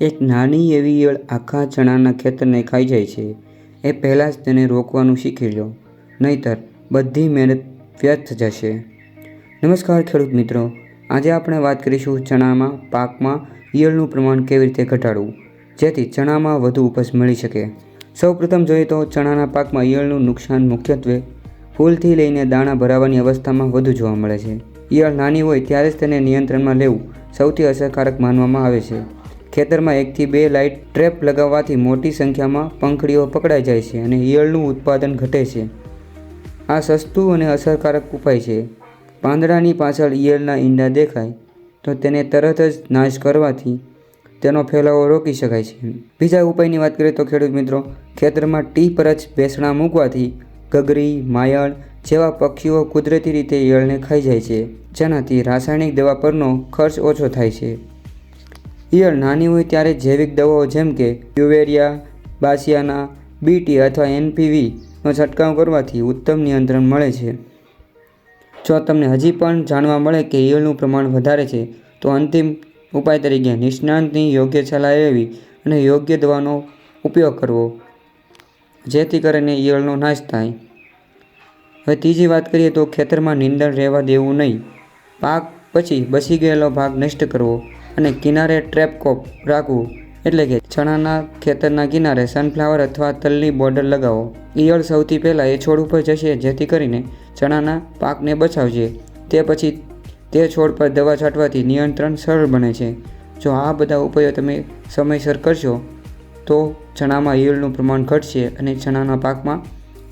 એક નાની એવી ઈયળ આખા ચણાના ખેતરને ખાઈ જાય છે. એ પહેલાં જ તેને રોકવાનું શીખી લો, નહીંતર બધી મહેનત વ્યર્થ જશે. નમસ્કાર ખેડૂત મિત્રો, આજે આપણે વાત કરીશું ચણામાં, પાકમાં ઈયળનું પ્રમાણ કેવી રીતે ઘટાડવું, જેથી ચણામાં વધુ ઉપજ મળી શકે. સૌપ્રથમ જોઈએ તો ચણાના પાકમાં ઈયળનું નુકસાન મુખ્યત્વે ફૂલથી લઈને દાણા ભરાવાની અવસ્થામાં વધુ જોવા મળે છે. ઈયળ નાની હોય ત્યારે જ તેને નિયંત્રણમાં લેવું સૌથી અસરકારક માનવામાં આવે છે. ખેતરમાં એકથી બે લાઇટ ટ્રેપ લગાવવાથી મોટી સંખ્યામાં પંખડીઓ પકડાઈ જાય છે અને ઈયળનું ઉત્પાદન ઘટે છે. આ સસ્તું અને અસરકારક ઉપાય છે. પાંદડાની પાછળ ઈયળના ઈંડા દેખાય, તો તેને તરત જ નાશ કરવાથી તેનો ફેલાવો રોકી શકાય છે. બીજા ઉપાયની વાત કરીએ તો ખેડૂત મિત્રો, ખેતરમાં ટી પર બેસણા મૂકવાથી ગગરી, માયળ જેવા પક્ષીઓ કુદરતી રીતે ઈયળને ખાઈ જાય છે, જેનાથી રાસાયણિક દવા પરનો ખર્ચ ઓછો થાય છે. ઈયળ નાની હોય ત્યારે જૈવિક દવાઓ જેમ કે યુવેરિયા, બાસિયાના બીટી અથવા એનપીવીનો છંટકાવ કરવાથી ઉત્તમ નિયંત્રણ મળે છે. જો તમને હજી પણ જાણવા મળે કે ઈયળનું પ્રમાણ વધારે છે, તો અંતિમ ઉપાય તરીકે નિષ્ણાંતની યોગ્ય સલાહ લેવી અને યોગ્ય દવાનો ઉપયોગ કરવો, જેથી કરીને ઈયળનો નાશ થાય. હવે ત્રીજી વાત કરીએ તો ખેતરમાં નીંદણ રહેવા દેવું નહીં. પાક પછી બસી ગયેલો ભાગ નષ્ટ કરવો. અને કિનારે ટ્રેપ કોપ રાખવું એટલે કે ચણાના ખેતરના કિનારે સનફ્લાવર અથવા તલની બોર્ડર લગાવો. ઈયળ સૌથી પહેલાં એ છોડ ઉપર જશે, જેથી કરીને ચણાના પાકને બચાવશે તે પછી તે છોડ પર દવા છાંટવાથી નિયંત્રણ સરળ બને છે. જો આ બધા ઉપાયો તમે સમયસર કરશો, તો ચણામાં ઈયળનું પ્રમાણ ઘટશે અને ચણાના પાકમાં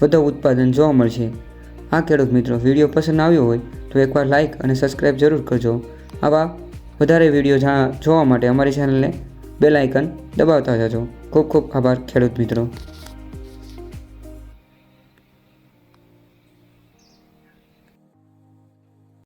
વધુ ઉત્પાદન જોવા મળશે. આ ખેડૂત મિત્રો, વીડિયો પસંદ આવ્યો હોય તો એકવાર લાઇક અને સબસ્ક્રાઈબ જરૂર કરજો. આવા વધારે વીડિયો જા- જોવા માટે અમારી ચેનલને બેલ આઇકન દબાવતા જજો. ખૂબ ખૂબ આભાર, ખેડૂત મિત્રો.